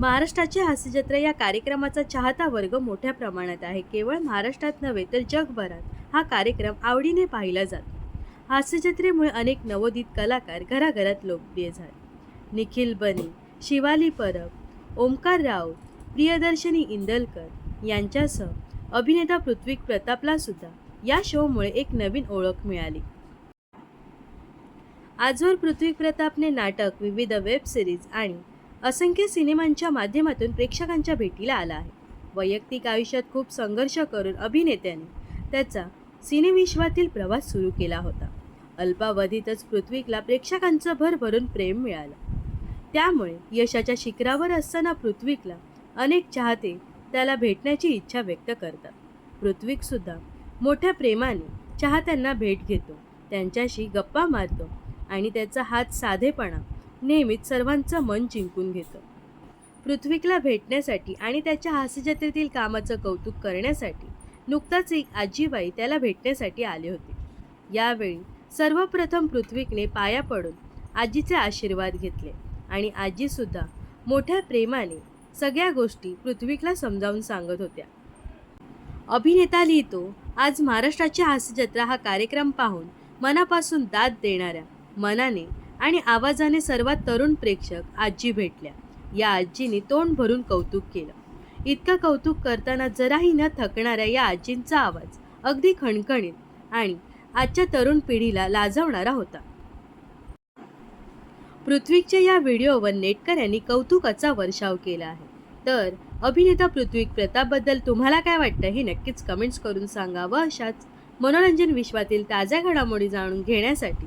महाराष्ट्राची हास्यजत्रा या कार्यक्रमाचा चाहता वर्ग मोठ्या प्रमाणात आहे. केवळ महाराष्ट्रात नव्हे तर जगभरात हा कार्यक्रम आवडीने पाहिला जातो. हास्यजत्रेमुळे अनेक नवोदित कलाकार घराघरात लोकप्रिय झाले. निखिल बने शिवाली परब ओमकार राऊत प्रियदर्शनी इंदलकर यांच्यासह अभिनेता पृथ्वीक प्रतापला सुद्धा या शोमुळे एक नवीन ओळख मिळाली. आजवर पृथ्वी प्रतापने नाटक विविध वेब सिरीज आणि असंख्य सिनेमांच्या माध्यमातून प्रेक्षकांच्या भेटीला आला आहे. वैयक्तिक आयुष्यात खूप संघर्ष करून अभिनेत्याने त्याचा सिनेविश्वातील प्रवास सुरू केला होता. अल्पावधीतच पृथ्वीकला प्रेक्षकांचं भरभरून प्रेम मिळालं. त्यामुळे यशाच्या शिखरावर असताना पृथ्वीकला अनेक चाहते त्याला भेटण्याची इच्छा व्यक्त करतात. पृथ्वीकसुद्धा मोठ्या प्रेमाने चाहत्यांना भेट घेतो. त्यांच्याशी गप्पा मारतो आणि त्याचा हात साधेपणा नेहमीच सर्वांचं मन जिंकून घेतं. पृथ्वीकला भेटण्यासाठी आणि त्याच्या हास्यजत्रेतील कामाचं कौतुक करण्यासाठी नुकताच एक आजीबाई त्याला भेटण्यासाठी आले होते. यावेळी सर्वप्रथम पृथ्वीकने पाया पडून आजीचे आशीर्वाद घेतले आणि आजीसुद्धा मोठ्या प्रेमाने सगळ्या गोष्टी पृथ्वीकला समजावून सांगत होत्या. अभिनेता लिहितो आज महाराष्ट्राची हास्यजत्रा हा कार्यक्रम पाहून मनापासून दाद देणाऱ्या मनाने आणि आवाजाने सर्वात तरुण प्रेक्षक आजी भेटल्या. या आजीने तोंड भरून कौतुक केलं. इतकं कौतुक करताना जराही न थकणाऱ्या या आजींचा आवाज अगदी खणखणीत आणि आजच्या तरुण पिढीला लाजवणारा होता. पृथ्वीच्या या व्हिडिओवर नेटकर यांनी कौतुकाचा वर्षाव केला आहे. तर अभिनेता पृथ्वी प्रतापबद्दल तुम्हाला काय वाटतं हे नक्कीच कमेंट्स करून सांगा व अशाच मनोरंजन विश्वातील ताज्या घडामोडी जाणून घेण्यासाठी.